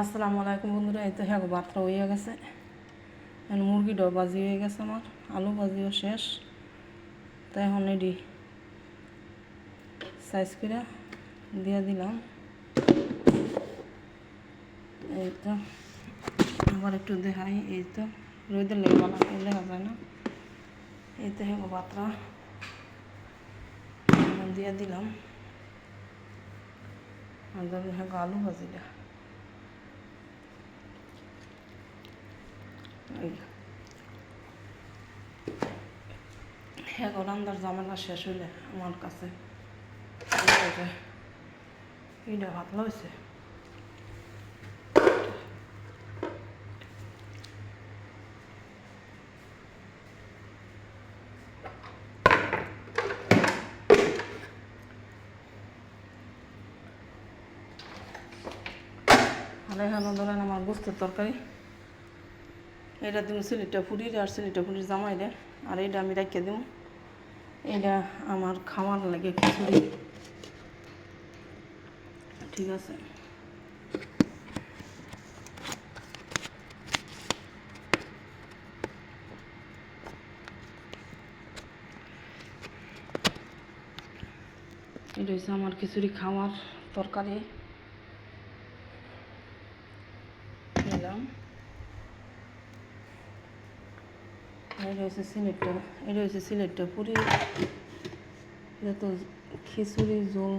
আসসালামু আলাইকুম বন্ধুরা, এই তো হ্যাঁ ভাতটা হয়ে গেছে। মুরগিটাও বাজি হয়ে গেছে আমার, আলু বাজিও শেষ। তো এখন এডি সাইজ করে দিয়ে দিলাম। এই তো, আবার একটু দেখাই, এই তো, রোদের লেগে বানা দেখা যায় না। এই তো হ্যাঁ এখন দিয়ে দিলাম। আর হ্যাঁ আলু ভাজিটা। হ্যাঁ শেষ হইলে আমার কাছে। ভাত এখানে আমার গোস্তের তরকারি। এটা দিব সিলিটা ফুরির আর সিলিটা ফুরির জামাই রে আর এটা আমি রাখিয়ে দিব এটা আমার খাওয়ার লাগে খিচুড়ি। ঠিক আছে। এটা হচ্ছে আমার খিচুড়ি খাওয়ার তরকারি। নিলাম। এটা হচ্ছে সিলেটটা এটা হচ্ছে সিলেটটা। পুরি এটা তো খিচুড়ি জল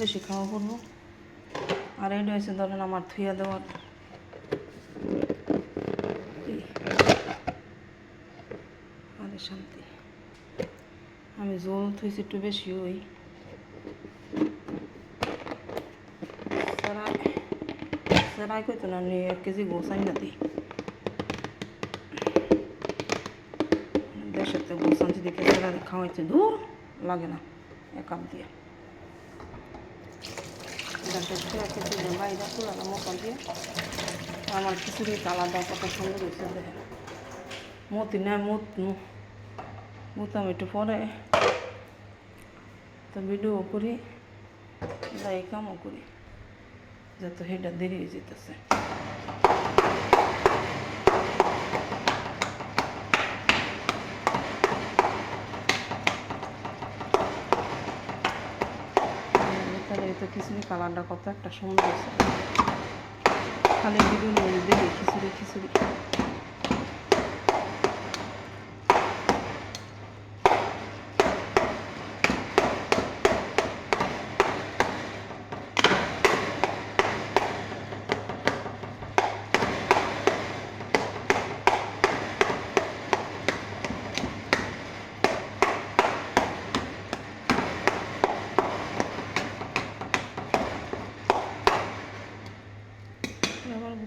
বেশি খাওয়া করব আর এটা হচ্ছে ধরেন আমার থুয়া দেওয়ার। আরে শান্তি। আমি জল থুইছি একটু বেশি হই। সেরাই কইতো না, এক কেজি গোসাই না দিই। দেশের তো গোসান যদি কেসেরা খাওয়াইছে দূর লাগে না একাম দিয়ে। দেশের থেকে খিচুড়ি বাইরে পুরানো মতন দিয়ে। আমার খিচুড়ি আলাদা, কত সুন্দর হয়েছে মতি নেয় মুত মুতাম একটু পরে তো ভিডিও করি এই কামও করি। যাতে সেটা দেরি হয়ে যেতেছে তাহলে এই তো খিচুড়ি কালারটা কত একটা সুন্দর খালি নিয়ে দেখি খিচুড়ি খিচুড়ি।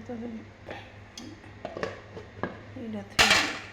আবার ভিতরে এইটা থেকে